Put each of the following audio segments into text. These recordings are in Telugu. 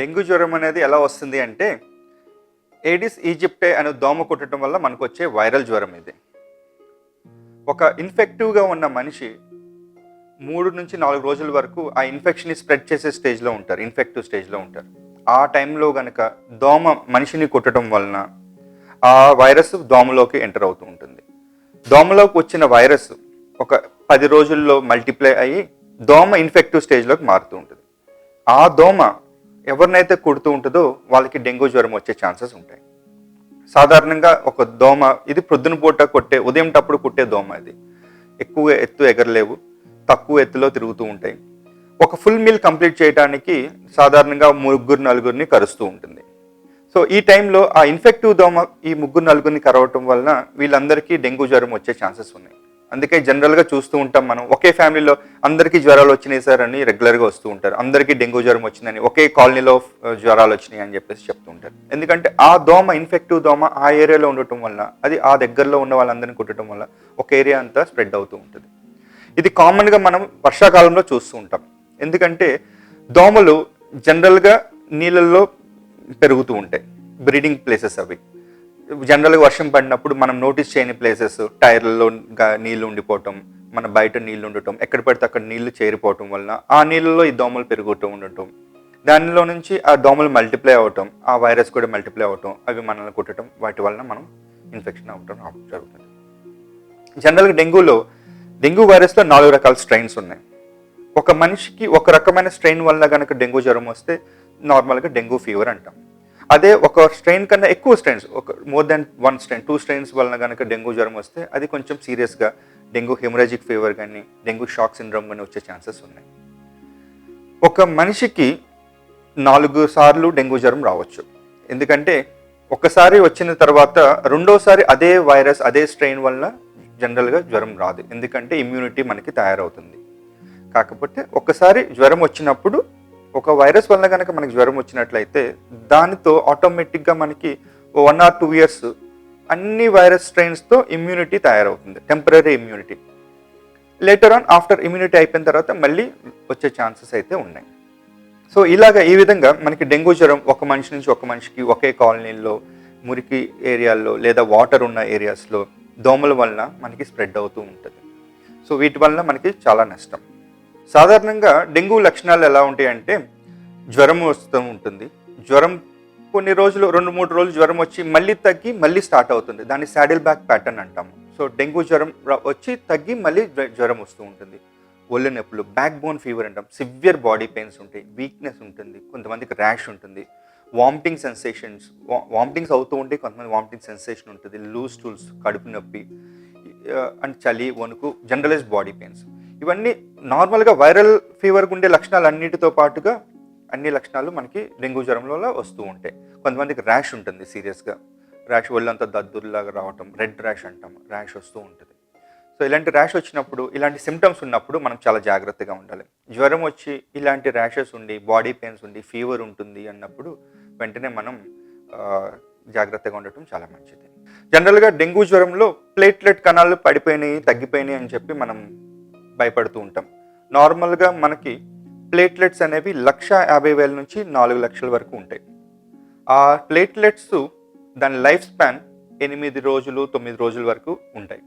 డెంగ్యూ జ్వరం అనేది ఎలా వస్తుంది అంటే ఏడిస్ ఈజిప్టే అనే దోమ కుట్టడం వల్ల మనకు వచ్చే వైరల్ జ్వరం ఇది. ఒక ఇన్ఫెక్టివ్గా ఉన్న మనిషి మూడు నుంచి నాలుగు రోజుల వరకు ఆ ఇన్ఫెక్షన్ని స్ప్రెడ్ చేసే స్టేజ్లో ఉంటారు ఇన్ఫెక్టివ్ స్టేజ్లో ఉంటారు. ఆ టైంలో కనుక దోమ మనిషిని కుట్టడం వలన ఆ వైరస్ దోమలోకి ఎంటర్ అవుతూ ఉంటుంది. దోమలోకి వచ్చిన వైరస్ ఒక పది రోజుల్లో మల్టిప్లై అయ్యి దోమ ఇన్ఫెక్టివ్ స్టేజ్లోకి మారుతూ ఉంటుంది. ఆ దోమ ఎవరినైతే కుడుతూ ఉంటుందో వాళ్ళకి డెంగ్యూ జ్వరం వచ్చే ఛాన్సెస్ ఉంటాయి. సాధారణంగా ఒక దోమ ఇది ప్రొద్దున పూట కొట్టే ఉదయం టప్పుడు కుట్టే దోమ ఇది. ఎక్కువ ఎత్తు ఎగరలేవు తక్కువ ఎత్తులో తిరుగుతూ ఉంటాయి. ఒక ఫుల్ మీల్ కంప్లీట్ చేయడానికి సాధారణంగా ముగ్గురు నలుగురిని కరుస్తూ ఉంటుంది. సో ఈ టైంలో ఆ ఇన్ఫెక్టివ్ దోమ ఈ ముగ్గురు నలుగురిని కరవటం వలన వీళ్ళందరికీ డెంగ్యూ జ్వరం వచ్చే ఛాన్సెస్ ఉన్నాయి. అందుకే జనరల్గా చూస్తూ ఉంటాం మనం. ఒకే ఫ్యామిలీలో అందరికీ జ్వరాలు వచ్చినాయి సార్ అని రెగ్యులర్గా వస్తూ ఉంటారు. అందరికీ డెంగ్యూ జ్వరం వచ్చిందని ఒకే కాలనీలో జ్వరాలు వచ్చినాయి అని చెప్పేసి చెప్తూ ఉంటారు. ఎందుకంటే ఆ దోమ ఇన్ఫెక్టివ్ దోమ ఆ ఏరియాలో ఉండటం వల్ల అది ఆ దగ్గరలో ఉన్న వాళ్ళందరినీ కుట్టడం వల్ల ఒక ఏరియా అంతా స్ప్రెడ్ అవుతూ ఉంటుంది. ఇది కామన్గా మనం వర్షాకాలంలో చూస్తూ ఉంటాం. ఎందుకంటే దోమలు జనరల్గా నీళ్ళల్లో పెరుగుతూ ఉంటాయి. బ్రీడింగ్ ప్లేసెస్ అవి. జనరల్గా వర్షం పడినప్పుడు మనం నోటీస్ చేయని ప్లేసెస్ టైర్లలో నీళ్ళు ఉండిపోవటం మన బయట నీళ్ళు ఉండటం ఎక్కడ పడితే అక్కడ నీళ్ళు చేరిపోవటం వలన ఆ నీళ్ళలో ఈ దోమలు పెరుగుతూ ఉండటం. దానిలో నుంచి ఆ దోమలు మల్టిప్లై అవటం ఆ వైరస్ కూడా మల్టిప్లై అవ్వటం అవి మనల్ని కుట్టడం వాటి వలన మనం ఇన్ఫెక్షన్ అవటం జరుగుతుంది. జనరల్గా డెంగ్యూలో డెంగ్యూ వైరస్లో నాలుగు రకాల స్ట్రెయిన్స్ ఉన్నాయి. ఒక మనిషికి ఒక రకమైన స్ట్రెయిన్ వల్ల కనుక డెంగ్యూ జ్వరం వస్తే నార్మల్గా డెంగ్యూ ఫీవర్ అంటాం. అదే ఒక స్ట్రెయిన్ కన్నా ఎక్కువ స్ట్రెయిన్స్ ఒక more than one strain two strains వలన కనుక డెంగ్యూ జ్వరం వస్తే అది కొంచెం సీరియస్గా డెంగ్యూ హెమరాజిక్ ఫీవర్ కానీ డెంగ్యూ షాక్ సిండ్రోమ్ కానీ వచ్చే ఛాన్సెస్ ఉన్నాయి. ఒక మనిషికి నాలుగు సార్లు డెంగ్యూ జ్వరం రావచ్చు. ఎందుకంటే ఒకసారి వచ్చిన తర్వాత రెండోసారి అదే వైరస్ అదే స్ట్రెయిన్ వలన జనరల్గా జ్వరం రాదు. ఎందుకంటే ఇమ్యూనిటీ మనకి తయారవుతుంది. కాకపోతే ఒకసారి జ్వరం వచ్చినప్పుడు ఒక వైరస్ వల్ల కనుక మనకి జ్వరం వచ్చినట్లయితే దానితో ఆటోమేటిక్గా మనకి వన్ ఆర్ టూ ఇయర్స్ అన్ని వైరస్ స్ట్రెయిన్స్తో ఇమ్యూనిటీ తయారవుతుంది temporary immunity later on after immunity అయిపోయిన తర్వాత మళ్ళీ వచ్చే ఛాన్సెస్ అయితే ఉన్నాయి. సో ఇలాగ ఈ విధంగా మనకి డెంగ్యూ జ్వరం ఒక మనిషి నుంచి ఒక మనిషికి ఒకే కాలనీల్లో మురికి ఏరియాల్లో లేదా వాటర్ ఉన్న ఏరియాస్లో దోమల వలన మనకి స్ప్రెడ్ అవుతూ ఉంటుంది. సో వీటి వలన మనకి చాలా నష్టం. సాధారణంగా డెంగ్యూ లక్షణాలు ఎలా ఉంటాయి అంటే జ్వరం వస్తూ ఉంటుంది. జ్వరం కొన్ని రోజులు రెండు మూడు రోజులు జ్వరం వచ్చి మళ్ళీ తగ్గి మళ్ళీ స్టార్ట్ అవుతుంది. దాన్ని శాడిల్ బ్యాక్ ప్యాటర్న్ అంటాము. సో డెంగ్యూ జ్వరం వచ్చి తగ్గి మళ్ళీ జ్వరం వస్తూ ఉంటుంది. ఒళ్ళు నొప్పులు బ్యాక్ బోన్ ఫీవర్ అంటాం. సివియర్ బాడీ పెయిన్స్ ఉంటాయి. వీక్నెస్ ఉంటుంది. కొంతమందికి ర్యాష్ ఉంటుంది. వామిటింగ్ సెన్సేషన్స్ వామిటింగ్స్ అవుతూ ఉంటే కొంతమంది వామిటింగ్ సెన్సేషన్ ఉంటుంది. లూజ్ టూల్స్ కడుపు నొప్పి అండ్ చలి వణుకు జనరలైజ్ బాడీ పెయిన్స్. ఇవన్నీ నార్మల్గా వైరల్ ఫీవర్కి ఉండే లక్షణాలు అన్నిటితో పాటుగా అన్ని లక్షణాలు మనకి డెంగ్యూ జ్వరంలో వస్తూ ఉంటాయి. కొంతమందికి ర్యాష్ ఉంటుంది సీరియస్గా ర్యాష్ ఒళ్ళంతా దద్దుర్లాగా రావటం రెడ్ ర్యాష్ అంటాం ర్యాష్ వస్తూ ఉంటుంది. సో ఇలాంటి ర్యాష్ వచ్చినప్పుడు ఇలాంటి సిమ్టమ్స్ ఉన్నప్పుడు మనం చాలా జాగ్రత్తగా ఉండాలి. జ్వరం వచ్చి ఇలాంటి ర్యాషెస్ ఉండి బాడీ పెయిన్స్ ఉండి ఫీవర్ ఉంటుంది అన్నప్పుడు వెంటనే మనం జాగ్రత్తగా ఉండటం చాలా మంచిది. జనరల్గా డెంగ్యూ జ్వరంలో ప్లేట్లెట్ కణాలు పడిపోయినాయి తగ్గిపోయినాయి అని చెప్పి మనం భయపడుతూ ఉంటాం. నార్మల్గా మనకి ప్లేట్లెట్స్ అనేవి లక్ష యాభై వేల నుంచి నాలుగు లక్షల వరకు ఉంటాయి. ఆ ప్లేట్లెట్స్ దాని లైఫ్ స్పాన్ ఎనిమిది రోజులు తొమ్మిది రోజుల వరకు ఉంటాయి.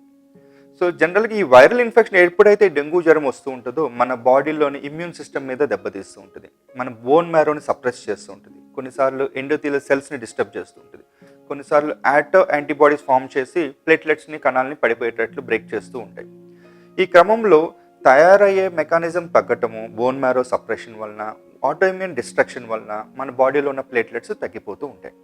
సో జనరల్గా ఈ వైరల్ ఇన్ఫెక్షన్ ఎప్పుడైతే డెంగ్యూ జ్వరం వస్తూ ఉంటుందో మన బాడీలోని ఇమ్యూన్ సిస్టమ్ మీద దెబ్బతీస్తూ ఉంటుంది. మన బోన్ మ్యారోని సప్రెస్ చేస్తూ ఉంటుంది. కొన్నిసార్లు ఎండోతీల సెల్స్ని డిస్టర్బ్ చేస్తూ ఉంటుంది. కొన్నిసార్లు యాటో యాంటీబాడీస్ ఫామ్ చేసి ప్లేట్లెట్స్ని కణాలని పడిపోయేటట్లు బ్రేక్ చేస్తూ ఉంటాయి. ఈ క్రమంలో తయారయ్యే మెకానిజం తగ్గటము బోన్ మ్యారో సప్రెషన్ వలన ఆటోఇమ్యూన్ డిస్ట్రక్షన్ వలన మన బాడీలో ఉన్న ప్లేట్లెట్స్ తగ్గిపోతూ ఉంటాయి.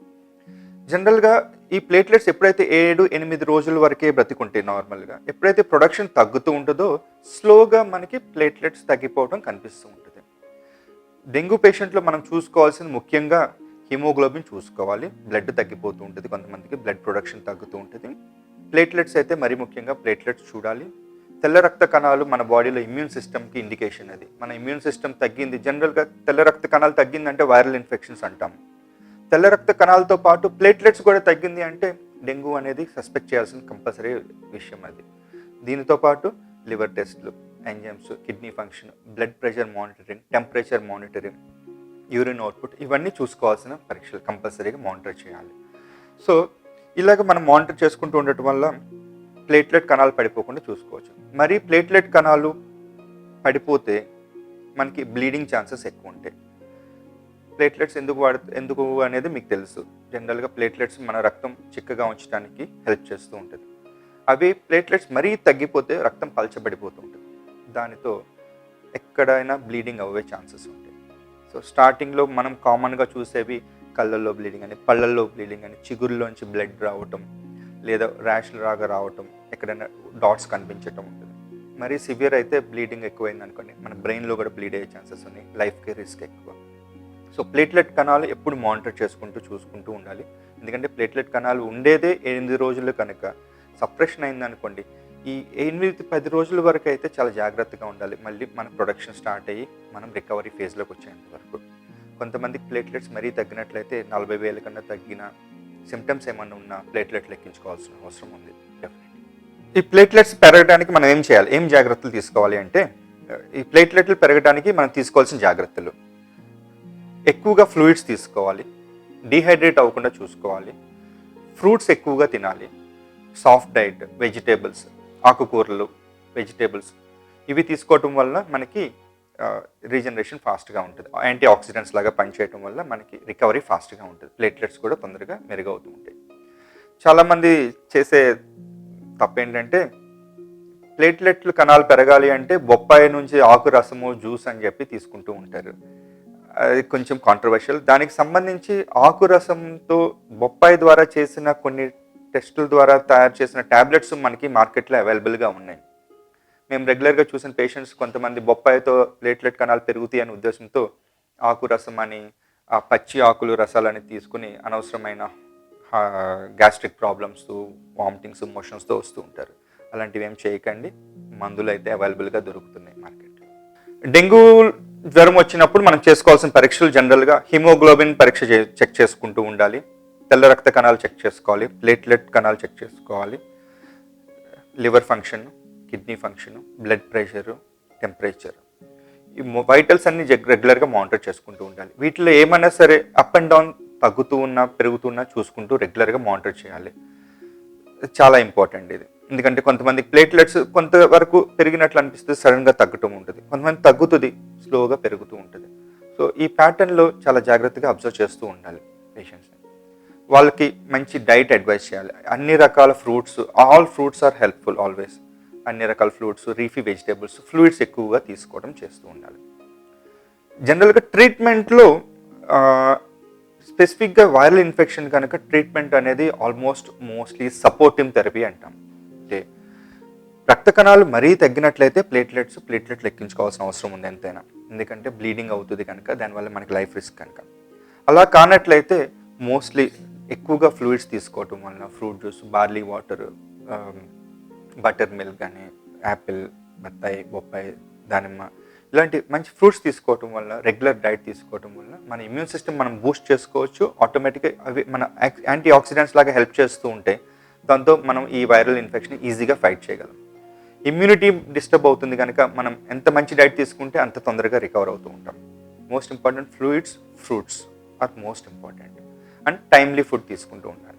జనరల్గా ఈ ప్లేట్లెట్స్ ఎప్పుడైతే ఏడు ఎనిమిది రోజుల వరకే బ్రతికుంటాయి నార్మల్గా ఎప్పుడైతే ప్రొడక్షన్ తగ్గుతూ ఉంటుందో స్లోగా మనకి ప్లేట్లెట్స్ తగ్గిపోవడం కనిపిస్తూ ఉంటుంది. డెంగ్యూ పేషెంట్లో మనం చూసుకోవాల్సింది ముఖ్యంగా హిమోగ్లోబిన్ చూసుకోవాలి. బ్లడ్ తగ్గిపోతూ ఉంటుంది కొంతమందికి బ్లడ్ ప్రొడక్షన్ తగ్గుతూ ఉంటుంది. ప్లేట్లెట్స్ అయితే మరీ ముఖ్యంగా ప్లేట్లెట్స్ చూడాలి. తెల్ల రక్త కణాలు మన బాడీలో ఇమ్యూన్ సిస్టమ్కి ఇండికేషన్ అది. మన ఇమ్యూన్ సిస్టమ్ తగ్గింది. జనరల్గా తెల్ల రక్త కణాలు తగ్గిందంటే వైరల్ ఇన్ఫెక్షన్స్ అంటాం. తెల్ల రక్త కణాలతో పాటు ప్లేట్లెట్స్ కూడా తగ్గింది అంటే డెంగ్యూ అనేది సస్పెక్ట్ చేయాల్సిన కంపల్సరీ విషయం అది. దీనితో పాటు లివర్ టెస్ట్లు enzymes kidney function blood pressure monitoring temperature monitoring urine output ఇవన్నీ చూసుకోవాల్సిన పరీక్షలు కంపల్సరీగా మానిటర్ చేయాలి. సో ఇలాగ మనం మానిటర్ చేసుకుంటూ ఉండటం వల్ల ప్లేట్లెట్ కణాలు పడిపోకుండా చూసుకోవచ్చు. మరి ప్లేట్లెట్ కణాలు పడిపోతే మనకి బ్లీడింగ్ ఛాన్సెస్ ఎక్కువ ఉంటాయి. ప్లేట్లెట్స్ ఎందుకు వాడు ఎందుకు అనేది మీకు తెలుసు. జనరల్గా ప్లేట్లెట్స్ మన రక్తం చిక్కగా ఉంచడానికి హెల్ప్ చేస్తూ ఉంటుంది. అవి ప్లేట్లెట్స్ మరీ తగ్గిపోతే రక్తం పలచబడిపోతూ ఉంటుంది. దానితో ఎక్కడైనా బ్లీడింగ్ అవ్వే ఛాన్సెస్ ఉంటాయి. సో స్టార్టింగ్లో మనం కామన్గా చూసేవి కళ్ళల్లో బ్లీడింగ్ అని పళ్ళల్లో బ్లీడింగ్ అని చిగురులోంచి బ్లడ్ రావటం లేదా ర్యాష్ లాగా రావటం ఎక్కడైనా డాట్స్ కనిపించటం ఉంటుంది. మరి సివియర్ అయితే బ్లీడింగ్ ఎక్కువైంది అనుకోండి మన బ్రెయిన్లో కూడా బ్లీడ్ అయ్యే ఛాన్సెస్ ఉన్నాయి లైఫ్కి రిస్క్ ఎక్కువ. సో ప్లేట్లెట్ కణాలు ఎప్పుడు మానిటర్ చేసుకుంటూ చూసుకుంటూ ఉండాలి. ఎందుకంటే ప్లేట్లెట్ కణాలు ఉండేదే ఎనిమిది రోజులు కనుక సప్రెషన్ అయిందనుకోండి ఈ ఎనిమిది పది రోజుల వరకు అయితే చాలా జాగ్రత్తగా ఉండాలి. మళ్ళీ మన ప్రొడక్షన్ స్టార్ట్ అయ్యి మనం రికవరీ ఫేజ్లోకి వచ్చేంత వరకు. కొంతమందికి ప్లేట్లెట్స్ మరీ తగ్గినట్లయితే నలభై వేల కన్నా తగ్గిన సిమ్టమ్స్ ఏమైనా ఉన్నా ప్లేట్లెట్లు ఎక్కించుకోవాల్సిన అవసరం ఉంది ఈ ప్లేట్లెట్స్ పెరగడానికి మనం ఏం చేయాలి? ఏం జాగ్రత్తలు తీసుకోవాలి అంటే ఈ ప్లేట్లెట్లు పెరగడానికి మనం తీసుకోవాల్సిన జాగ్రత్తలు. ఎక్కువగా ఫ్లూయిడ్స్ తీసుకోవాలి డీహైడ్రేట్ అవ్వకుండా చూసుకోవాలి ఫ్రూట్స్ ఎక్కువగా తినాలి సాఫ్ట్ డైట్ వెజిటేబుల్స్ ఆకుకూరలు వెజిటేబుల్స్ ఇవి తీసుకోవటం వల్ల మనకి రీజనరేషన్ ఫాస్ట్గా ఉంటుంది. యాంటీ ఆక్సిడెంట్స్ లాగా పనిచేయటం వల్ల మనకి రికవరీ ఫాస్ట్గా ఉంటుంది. ప్లేట్లెట్స్ కూడా తొందరగా మెరుగవుతూ ఉంటాయి. చాలామంది చేసే తప్పు ఏంటంటే ప్లేట్లెట్లు కణాలు పెరగాలి అంటే బొప్పాయి నుంచి ఆకు రసము జ్యూస్ అని చెప్పి తీసుకుంటూ ఉంటారు. అది కొంచెం కాంట్రవర్షియల్ దానికి సంబంధించి ఆకు రసంతో బొప్పాయి ద్వారా చేసిన కొన్ని టెస్టుల ద్వారా తయారు చేసిన ట్యాబ్లెట్స్ మనకి మార్కెట్లో అవైలబుల్గా ఉన్నాయి. మేము రెగ్యులర్గా చూసిన పేషెంట్స్ కొంతమంది బొప్పాయితో ప్లేట్లెట్ కణాలు పెరుగుతాయి అనే ఉద్దేశంతో ఆకు రసం అని ఆ పచ్చి ఆకులు రసాలని తీసుకుని అనవసరమైన గ్యాస్ట్రిక్ ప్రాబ్లమ్స్ వామిటింగ్స్ మోషన్స్తో వస్తూ ఉంటారు. అలాంటివి ఏం చేయకండి. మందులు అయితే అవైలబుల్గా దొరుకుతున్నాయి మార్కెట్లో డెంగ్యూ జ్వరం వచ్చినప్పుడు మనం చేసుకోవాల్సిన పరీక్షలు జనరల్గా హిమోగ్లోబిన్ పరీక్ష చే చెక్ చేసుకుంటూ ఉండాలి. తెల్ల రక్త కణాలు చెక్ చేసుకోవాలి. ప్లేట్లెట్ కణాలు చెక్ చేసుకోవాలి. Liver function kidney function blood pressure temperature. ఈ వైటల్స్ అన్ని రెగ్యులర్గా మానిటర్ చేసుకుంటూ ఉండాలి. వీటిలో ఏమైనా సరే అప్ అండ్ డౌన్ తగ్గుతూ ఉన్నా పెరుగుతున్నా చూసుకుంటూ రెగ్యులర్గా మానిటర్ చేయాలి. చాలా ఇంపార్టెంట్ ఇది. ఎందుకంటే కొంతమంది ప్లేట్లెట్స్ కొంతవరకు పెరిగినట్లు అనిపిస్తుంది సడన్గా తగ్గటం ఉంటుంది. కొంతమంది తగ్గుతుంది స్లోగా పెరుగుతూ ఉంటుంది. సో ఈ ప్యాటర్న్లో చాలా జాగ్రత్తగా అబ్జర్వ్ చేస్తూ ఉండాలి పేషెంట్స్ని. వాళ్ళకి మంచి డైట్ అడ్వైస్ చేయాలి. అన్ని రకాల fruits all fruits are helpful always. అన్ని రకాల ఫ్లూయిడ్స్ రీఫీ వెజిటేబుల్స్ ఫ్లూయిడ్స్ ఎక్కువగా తీసుకోవడం చేస్తూ ఉండాలి. జనరల్గా ట్రీట్మెంట్లో స్పెసిఫిక్గా వైరల్ ఇన్ఫెక్షన్ కనుక ట్రీట్మెంట్ అనేది ఆల్మోస్ట్ మోస్ట్లీ సపోర్టివ్ థెరపీ అంటాం. అంటే రక్త కణాలు మరీ తగ్గినట్లయితే ప్లేట్లెట్స్ ప్లేట్లెట్లు ఎక్కించుకోవాల్సిన అవసరం ఉంది ఎంతైనా. ఎందుకంటే బ్లీడింగ్ అవుతుంది కనుక దానివల్ల మనకి లైఫ్ రిస్క్ కనుక. అలా కానట్లయితే మోస్ట్లీ ఎక్కువగా ఫ్లూయిడ్స్ తీసుకోవటం వలన fruit juice barley water butter milk కానీ యాపిల్ బత్తాయి బొప్పాయి దానిమ్మ ఇలాంటి మంచి ఫ్రూట్స్ తీసుకోవటం వల్ల రెగ్యులర్ డైట్ తీసుకోవటం వల్ల మన ఇమ్యూన్ సిస్టమ్ మనం బూస్ట్ చేసుకోవచ్చు. ఆటోమేటిక్గా అవి మన యాంటీ ఆక్సిడెంట్స్ లాగా హెల్ప్ చేస్తూ ఉంటాయి దాంతో మనం ఈ వైరల్ ఇన్ఫెక్షన్ ఈజీగా ఫైట్ చేయగలం. ఇమ్యూనిటీ డిస్టర్బ్ అవుతుంది కనుక మనం ఎంత మంచి డైట్ తీసుకుంటే అంత తొందరగా రికవర్ అవుతూ ఉంటాం. Most important fluids fruits are most important. And timely food తీసుకుంటూ ఉండాలి.